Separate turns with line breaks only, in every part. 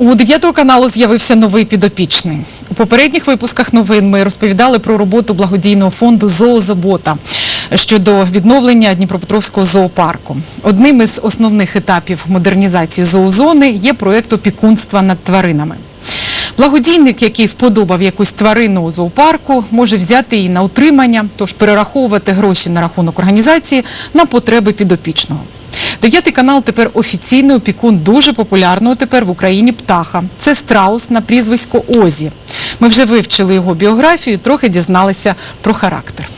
У 9 каналу з'явився новий підопічний. У попередніх випусках новин ми розповідали про роботу благодійного фонду Зоозабота щодо відновлення Дніпропетровського зоопарку. Одним із основних етапів модернізації зоозони є проєкт опікунства над тваринами. Благодійник, який вподобав якусь тварину у зоопарку, може взяти її на утримання, тож перераховувати гроші на рахунок організації на потреби підопічного. Дев'ятий канал тепер офіційний опікун дуже популярного тепер в Україні птаха. Це страус на прізвисько Озі. Ми вже вивчили його біографію, трохи дізналися про характер.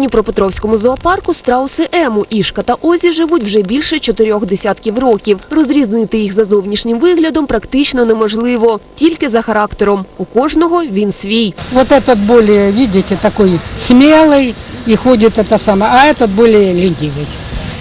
У Дніпропетровському зоопарку страуси Ему, Ішка та Озі живуть вже більше чотирьох десятків років. Розрізнити їх за зовнішнім виглядом практично неможливо, тільки за характером. У кожного він свій.
Вот этот более, видите, такой смелый и ходит это самое, а этот более ленивый.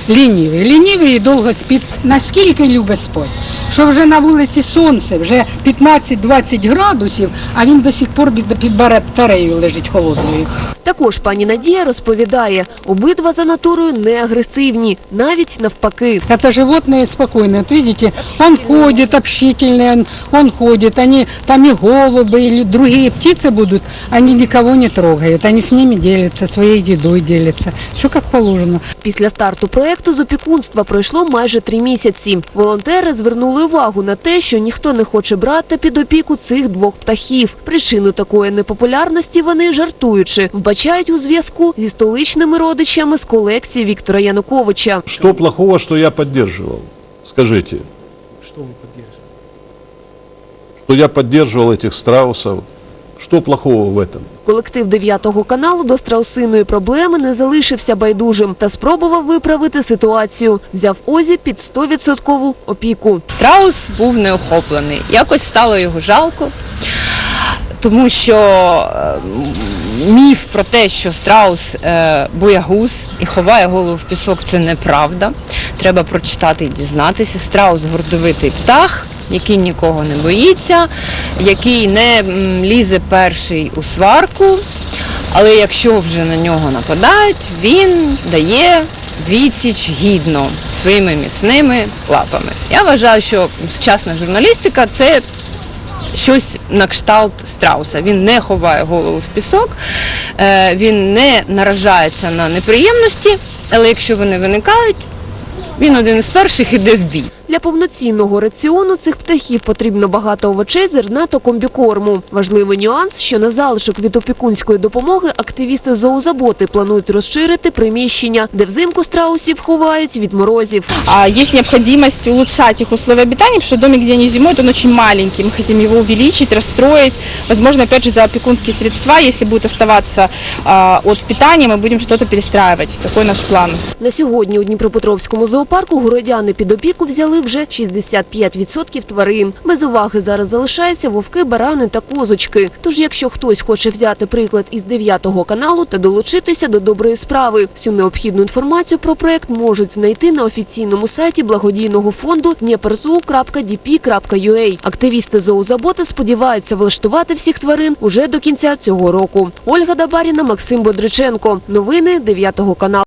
Лінивий. Лінивий і довго спить. Наскільки любить спати, що вже на вулиці сонце, вже 15-20 градусів, а він до сих пор під, під батареєю лежить холодною.
Також пані Надія розповідає, обидва за натурою не агресивні, навіть навпаки.
Это животные спокойные. Вот видите, он ходит общительный, он, он ходит. Они, там и голуби, или другие птицы будут, они никого не трогают. Они с ними делятся, своей едой делятся. Все как положено.
Після старту проекту з опікунства пройшло майже три місяці. Волонтери звернули увагу на те, що ніхто не хоче брати під опіку цих двох птахів. Причину такої непопулярності вони жартуючи вбачають у зв'язку зі столичними родичами з колекції Віктора Януковича.
Что плохого, что я поддерживал? Скажите.
Что вы поддерживаете?
Что я поддерживал этих страусов? Что плохого в этом?
Колектив 9 каналу до страусиної проблеми не залишився байдужим та спробував виправити ситуацію. Взяв Озі під 100% опіку.
Страус був неохоплений. Якось стало його жалко, тому що е, міф про те, що страус е, боягуз і ховає голову в пісок, це неправда. Треба прочитати і дізнатися. Страус гордовитий птах. Який нікого не боїться, який не лізе перший у сварку, але якщо вже на нього нападають, він дає відсіч гідно своїми міцними лапами. Я вважаю, що сучасна журналістика це щось на кшталт страуса. Він не ховає голову в пісок, е, він не наражається на неприємності, але якщо вони виникають, він один із перших іде в бій.
Для повноцінного раціону цих птахів потрібно багато овочей, зерна та комбікорму. Важливий нюанс, що на залишок від опікунської допомоги активісти зоозаботи планують розширити приміщення, де взимку страусів ховають від морозів.
А есть необходимость улучшать их условия обитания, потому что домик, где они зимуют, он очень маленький. Мы хотим его увеличить, расстроить. Возможно, опять же, за опекунские средства, если будет оставаться а, от питания, мы будем что-то перестраивать. Наш план.
На сьогодні у Дніпропетровському зоопарку городяни під опіку взяли вже 65% тварин. Без уваги зараз залишаються вовки, барани та козочки. Тож, якщо хтось хоче взяти приклад із 9 каналу та долучитися до доброї справи, всю необхідну інформацію про проект можуть знайти на офіційному сайті благодійного фонду dnieperzoo.dp.ua. Активісти зоозаботи сподіваються влаштувати всіх тварин уже до кінця цього року. Ольга Дабаріна, Максим Бодриченко. Новини 9 каналу.